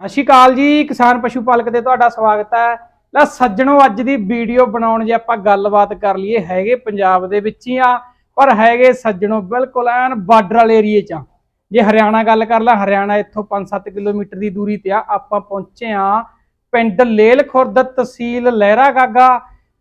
ਸਤਿ ਸ਼੍ਰੀ ਅਕਾਲ ਜੀ, ਕਿਸਾਨ ਪਸ਼ੂ ਪਾਲਕ ਤੇ ਤੁਹਾਡਾ ਸਵਾਗਤ ਹੈ। ਲੈ ਸੱਜਣੋ, ਅੱਜ ਦੀ ਵੀਡੀਓ ਬਣਾਉਣ ਜੇ ਆਪਾਂ ਗੱਲਬਾਤ ਕਰ ਲਈਏ, ਹੈਗੇ ਪੰਜਾਬ ਦੇ ਵਿੱਚ ਹੀ ਆ, ਪਰ ਹੈਗੇ ਸੱਜਣੋ ਬਿਲਕੁਲ ਐਨ ਬਾਰਡਰ ਵਾਲੇ ਏਰੀਏ 'ਚ ਆ। ਜੇ ਹਰਿਆਣਾ ਗੱਲ ਕਰ ਲਾ, ਹਰਿਆਣਾ ਇੱਥੋਂ 5-7 ਕਿਲੋਮੀਟਰ ਦੀ ਦੂਰੀ ਤੇ ਆ, ਆਪਾਂ ਪਹੁੰਚੇ ਆ ਪਿੰਡ ਲੇਲ ਖੁਰਦ, ਤਹਿਸੀਲ ਲਹਿਰਾ ਗਾਗਾ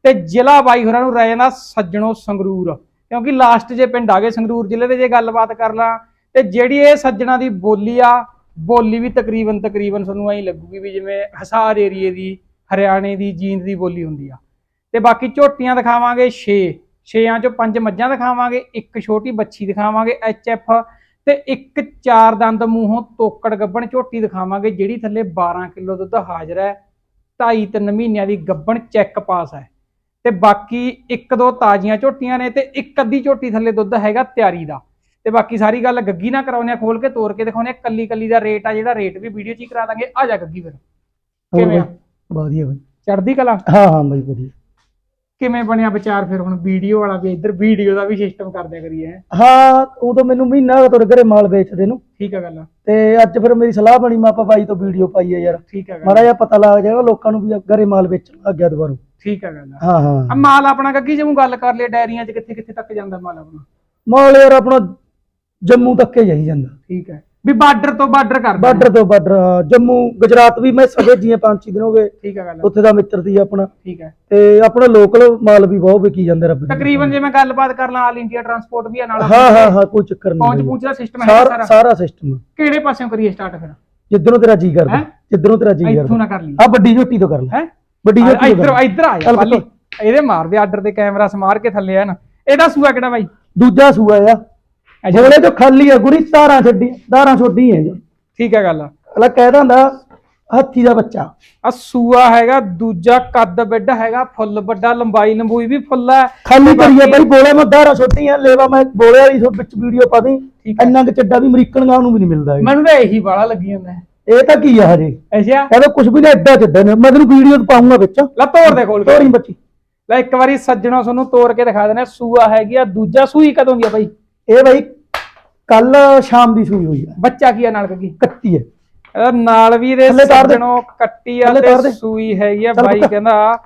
ਤੇ ਜ਼ਿਲ੍ਹਾ ਬਾਈ ਹੋਰਾਂ ਨੂੰ ਰਹਿ ਜਾਂਦਾ ਸੱਜਣੋ ਸੰਗਰੂਰ। ਕਿਉਂਕਿ ਲਾਸਟ ਜੇ ਪਿੰਡ ਆ ਗਏ ਸੰਗਰੂਰ ਜ਼ਿਲ੍ਹੇ ਦੇ, ਜੇ ਗੱਲਬਾਤ ਕਰ ਲਾਂ, ਤੇ ਜਿਹੜੀ ਇਹ ਸੱਜਣਾ ਦੀ ਬੋਲੀ ਆ ਬੋਲੀ ਵੀ ਤਕਰੀਬਨ ਤਕਰੀਬਨ ਤੁਹਾਨੂੰ ਐਂ ਲੱਗੂਗੀ ਵੀ ਜਿਵੇਂ ਹਸਾਰ ਏਰੀਏ ਦੀ, ਹਰਿਆਣੇ ਦੀ, ਜੀਂਦ ਦੀ ਬੋਲੀ ਹੁੰਦੀ ਆ। ਤੇ ਬਾਕੀ ਝੋਟੀਆਂ ਦਿਖਾਵਾਂਗੇ 6 ਛੇਆਂ ਚੋਂ ਪੰਜ ਮੱਝਾਂ ਦਿਖਾਵਾਂਗੇ, ਇੱਕ ਛੋਟੀ ਬੱਚੀ ਦਿਖਾਵਾਂਗੇ, ਐਚ ਐਫ ਤੇ ਇੱਕ ਚਾਰ ਦੰਦ ਮੂੰਹੋਂ ਤੋਕੜ ਗੱਬਣ ਝੋਟੀ ਦਿਖਾਵਾਂਗੇ, ਜਿਹੜੀ ਥੱਲੇ 12 ਕਿਲੋ ਦੁੱਧ ਹਾਜ਼ਰ ਹੈ। ਢਾਈ ਤਿੰਨ ਮਹੀਨਿਆਂ ਦੀ ਗੱਬਣ ਚੈੱਕ ਪਾਸ ਹੈ। ਤੇ ਬਾਕੀ ਇੱਕ ਦੋ ਤਾਜ਼ੀਆਂ ਝੋਟੀਆਂ ਨੇ ਤੇ ਇੱਕ ਅੱਧੀ ਝੋਟੀ ਥੱਲੇ ਦੁੱਧ ਹੈਗਾ ਤਿਆਰੀ ਦਾ। ਤੇ ਬਾਕੀ ਸਾਰੀ ਗੱਲ ਗੱਗੀ ਨਾ ਕਰਾਉਨੇ ਆ ਖੋਲ ਕੇ ਤੋੜ ਕੇ ਦਿਖਾਉਨੇ ਆ ਕੱਲੀ ਕੱਲੀ ਦਾ ਰੇਟ ਆ ਜਿਹੜਾ ਰੇਟ ਵੀ ਵੀਡੀਓ 'ਚ ਹੀ ਕਰਾ ਦਾਂਗੇ ਆ ਜਾ ਗੱਗੀ ਫਿਰ। ਕਿਵੇਂ ਆ? ਵਧੀਆ ਬਾਈ। ਚੜਦੀ ਕਲਾ? ਹਾਂ ਹਾਂ ਬਾਈ ਵਧੀਆ। ਕਿਵੇਂ ਬਣਿਆ ਵਿਚਾਰ ਫਿਰ ਹੁਣ ਵੀਡੀਓ ਵਾਲਾ ਵੀ ਇੱਧਰ ਵੀਡੀਓ ਦਾ ਵੀ ਸਿਸਟਮ ਕਰਦੇ ਕਰੀਏ ਹੈਂ। ਉਦੋਂ ਮੈਨੂੰ ਮਹੀਨਾ ਹੋ ਘਰੇ ਮਾਲ ਵੇਚਦੇ ਨੂੰ। ਠੀਕ ਆ ਗੱਲ ਤੇ ਅੱਜ ਫਿਰ ਮੇਰੀ ਸਲਾਹ ਬਣੀ ਮੈਂ ਆਪਾਂ ਬਾਈ ਤੋਂ ਵੀਡੀਓ ਪਾਈ ਹੈ ਯਾਰ। ਠੀਕ ਆ ਗੱਲ ਮਾੜਾ ਜਿਹਾ ਪਤਾ ਲੱਗ ਜਾਏਗਾ ਲੋਕਾਂ ਨੂੰ ਵੀ ਘਰੇ ਮਾਲ ਵੇਚਣ ਲੱਗ ਗਿਆ ਦੁਬਾਰਾ। ਠੀਕ ਆ ਗੱਲ ਹਾਂ ਆ ਹਾਂ ਮਾਲ ਆਪਣਾ ਗੱਗੀ ਜੇ ਗੱਲ ਕਰ ਲਈ ਡਾਇਰੀਆਂ 'ਚ ਕਿੱਥੇ ਕਿੱਥੇ ਤੱਕ ਜਾਂਦਾ ਮਾਲ ਆਪਣਾ? ਮਾਲ ਯਾਰ ਆਪਣਾ ਜੰਮੂ ਤੱਕ ਹੀ ਜਾਈ ਜਾਂਦਾ। ਠੀਕ ਹੈ। ਵੀ ਬਾਰਡਰ ਤੋਂ ਬਾਰਡਰ ਕਰਦਾ ਬਾਰਡਰ ਤੋਂ ਬਾਰਡਰ ਜੰਮੂ ਗੁਜਰਾਤ ਵੀ ਮੈਂ ਸਭੇ ਜੀਆਂ ਪੰਜ ਛੇ ਦਿਨ ਹੋ ਗਏ। ਠੀਕ ਆ ਗੱਲ। ਉੱਥੇ ਦਾ ਮਿੱਤਰ ਸੀ ਆਪਣਾ। ਠੀਕ ਹੈ। ਤੇ ਆਪਣਾ ਲੋਕਲ ਮਾਲ ਵੀ ਬਹੁਤ ਵਿਕੀ ਜਾਂਦਾ ਰੱਬ ਤਕਰੀਬਨ ਜੇ ਮੈਂ ਗੱਲਬਾਤ ਕਰ ਲਾਂ ਆਲ ਇੰਡੀਆ ਟਰਾਂਸਪੋਰਟ ਵੀ ਆ ਨਾਲ ਹਾਂ ਹਾਂ ਹਾਂ ਕੋਈ ਚੱਕਰ ਪਹੁੰਚ ਨਹੀਂ ਪਹੁੰਚ ਦਾ ਸਿਸਟਮ ਹੈ ਸਾਰਾ ਸਾਰਾ। ਸਿਸਟਮ ਕਿਹੜੇ ਪਾਸਿਓਂ ਕਰੀਏ ਸਟਾਰਟ ਫਿਰ? ਜਿੱਧਰੋਂ ਤੇਰਾ ਜੀ ਕਰਦਾ ਹੈਂ? ਜਿੱਧਰੋਂ ਤੇਰਾ ਜੀ ਇੱਥੋਂ ਕਰਦਾ। ਨਾ ਕਰ ਲਈ। ਆ ਵੱਡੀ ਝੋਟੀ ਤੋਂ ਕਰ ਲੈ। ਹੈ? ਵੱਡੀ ਝੋਟੀ ਤੋਂ ਇੱਧਰ ਕਰ। ਇੱਧਰ ਆ ਜਾ ਪਾਲੀ। ਇਹਦੇ ਮਾਰ ਦੇ ਆਰਡਰ ਤੇ ਕੈਮਰਾ ਸਮਾਰ ਕੇ ਥੱਲੇ ਆ ਨਾ। ਇਹਦਾ ਸੂਆ ਕਿਹੜਾ ਬਾਈ? ਦੂਜਾ ਸੂਆ ਆ। ਜਿਹੜੇ ਜੋ ਖਾਲੀ ਆ ਗੁਰੀ ਧਾਰਾਂ ਛੱਡੀ ਧਾਰਾਂ ਛੋਡੀ ਹੈ ਜੋ। ਠੀਕ ਹੈ ਗੱਲ ਅਲਾ ਕਹਿਦਾ ਹੁੰਦਾ ਹਾਥੀ ਦਾ ਬੱਚਾ। ਆ ਸੂਆ ਹੈਗਾ ਦੂਜਾ ਕੱਦ ਵੱਡਾ ਹੈਗਾ ਫੁੱਲ ਵੱਡਾ ਲੰਬਾਈ ਲੰਬੂਈ ਵੀ ਫੁੱਲ ਹੈ ਖਾਲੀ ਤੇ ਕਰੀਏ ਬਈ ਬੋਲੇ ਮੈਂ ਧਾਰਾਂ ਛੋਡੀ ਆ ਲੈਵਾ ਮੈਂ ਬੋਲੇ ਵਾਲੀ ਸੋ ਵਿੱਚ ਵੀਡੀਓ ਪਾ ਦੀ। ਠੀਕ ਹੈ। ਇੰਨਾ ਕਿ ਚੱਡਾ ਵੀ ਅਮਰੀਕਨ ਗਾਂ ਨੂੰ ਵੀ ਨਹੀਂ ਮਿਲਦਾ। ਮੈਨੂੰ ਤਾਂ ਇਹੀ ਬਾਲਾ ਲੱਗੀ ਜਾਂਦਾ ਹੈ। ਇਹ ਤਾਂ ਕੀ ਆ ਹਜੇ? ਅੱਛਾ। ਕਹਿੰਦਾ ਕੁਝ ਵੀ ਨਾ ਐਡਾ ਚੱਡਾ ਨੇ ਮੈਂ ਤੈਨੂੰ ਵੀਡੀਓ ਪਾਉਂਗਾ ਵਿੱਚ। ਲੈ ਤੋੜ ਦੇ ਖੋਲ ਕੇ। ਤੋਰੀ ਬੱਚੀ। ਲੈ ਇੱਕ ਵਾਰੀ ਸੱਜਣੋ ਤੁਹਾਨੂੰ ਤੋੜ ਕੇ ਦਿਖਾ ਹਾਂ। ਸੂਆ ਹੈਗੀ ਆ ਦੂਜਾ ਸੂਈ ਕਦੋਂ ਦੀ ਆ ਬਾਈ ਇਹ ਬਈ ਕੱਲ ਸ਼ਾਮ ਦੀ ਸੂਈ ਹੋਈ ਆ। ਬੱਚਾ ਕੀ ਆ ਨਾਲ ਕੀ? ਕੱਤੀ ਹੈ ਇਹਦਾ ਨਾਲ ਵੀ ਇਹਦੇ ਥੱਲੇ ਤਾਰ ਦੇ। ਸੱਜਣੋ ਕੱਟੀ ਆ ਥੱਲੇ ਤਾਰ ਤੇ ਦੇ। ਸੂਈ ਹੈਗੀ ਆ ਚੱਲ ਬਾਈ ਪੁੱਤ। ਕਹਿੰਦਾ